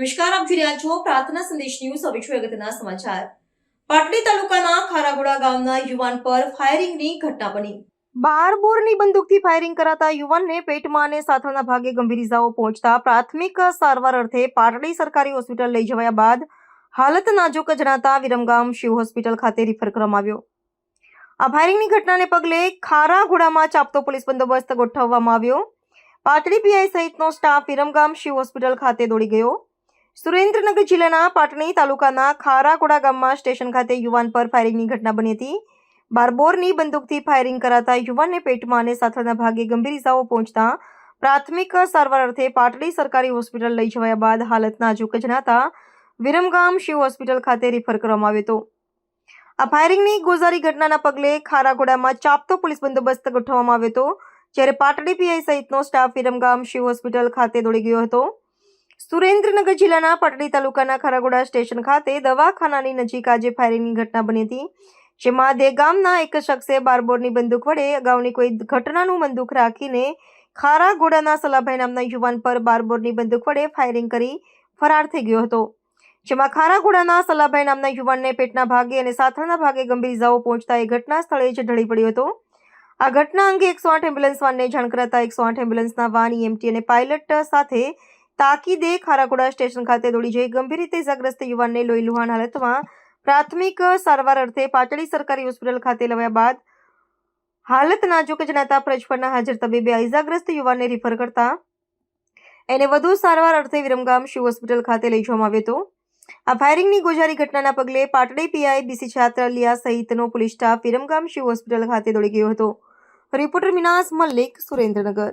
નમસ્કાર, આપ જોઈ રહ્યા છો પ્રાર્થના સંદેશ ન્યૂઝ હવે જોઈએ અગત્યના સમાચાર. પાટડી તાલુકાના ખારાગોડા ગામના યુવાન પર ફાયરિંગની ઘટના બની. બાર બોરની બંદૂકથી ફાયરિંગ કરાતા યુવાનને પેટમાં અને સાથળના ભાગે ગંભીર ઇજાઓ પહોંચતા પ્રાથમિક સારવાર અર્થે પાટડી સરકારી હોસ્પિટલ લઈ જવાયા બાદ હાલત નાજુક જણાતા વિરમગામ શિવ હોસ્પિટલ ખાતે રિફર કરવામાં આવ્યો. આ ફાયરિંગની ઘટનાને પગલે ખારાઘોડામાં ચાપતો પોલીસ બંદોબસ્ત ગોઠવવામાં આવ્યો. પાટડી પીઆઈ સહિતનો સ્ટાફ વિરમગામ શિવ હોસ્પિટલ ખાતે દોડી ગયો. સુરેન્દ્રનગર જિલ્લાના પાટણી તાલુકાના ખારાકોડા ગામમાં સ્ટેશન ખાતે યુવાન પર ફાયરિંગની ઘટના બની હતી. બારબોરની બંદૂકથી ફાયરિંગ કરાતા યુવાનને પેટમાં અને સાથળના ભાગે ગંભીર ઇજાઓ પહોંચતા પ્રાથમિક સારવાર અર્થે પાટડી સરકારી હોસ્પિટલ લઈ જવાયા બાદ હાલત નાજુક જણાતા વિરમગામ શિવ હોસ્પિટલ ખાતે રિફર કરવામાં આવ્યો હતો. આ ફાયરિંગની ગોઝારી ઘટનાના પગલે ખારાગોડામાં ચાપતો પોલીસ બંદોબસ્ત ગોઠવવામાં આવ્યો હતો, જ્યારે પાટડી પીઆઈ સહિતનો સ્ટાફ વિરમગામ શિવ હોસ્પિટલ ખાતે દોડી ગયો હતો. સુરેન્દ્રનગર જિલ્લાના પાટડી તાલુકાના ખરાગોડા સ્ટેશન ખાતે દવાખાનાની નજીક આજે ફાયરિંગની ઘટના બની હતી, જેમાં દેગામના એક શખ્સે બારબોરની બંદૂક વડે અગાઉની કોઈ ઘટનાનું બંદૂક રાખીને ખારાગોડાના સલાભાઈ નામના યુવાન પર બારબોરની બંદૂક વડે ફાયરિંગ કરી ફરાર થઈ ગયો હતો, જેમાં ખારાગોડાના સલાભાઈ નામના યુવાનને પેટના ભાગે અને સાથળના ભાગે ગંભીર ઇજાઓ પહોંચતા એ ઘટના સ્થળે જ ઢળી પડ્યો હતો. આ ઘટના અંગે એકસો આઠ એમ્બ્યુલન્સ વાનને જાણ કરાતા એકસો આઠ એમ્બ્યુલન્સના વાન ઈએમટી અને પાયલટ સાથે તાકીદે ખારાગોડા સ્ટેશન ખાતે દોડી જઈ ગંભીર રીતે ઇજાગ્રસ્ત યુવાનને લોહી લુહાણ હાલતમાં પ્રાથમિક સારવાર અર્થે પાટડી સરકારી હોસ્પિટલ ખાતે લવાયા બાદ હાલત નાજુક જણાતા ફરજ હાજર તબીબે ઇજાગ્રસ્ત યુવાનને રિફર કરતા એને વધુ સારવાર અર્થે વિરમગામ શિવ હોસ્પિટલ ખાતે લઈ જવામાં આવ્યો હતો. આ ફાયરિંગની ગોજારી ઘટનાના પગલે પાટડી પીઆઈ બીસી છાત્રાલિયા સહિતનો police staff Viramgam Shiv hospital ખાતે દોડી ગયો હતો. રિપોર્ટર મિનાસ મલ્લિક સુરેન્દ્રનગર.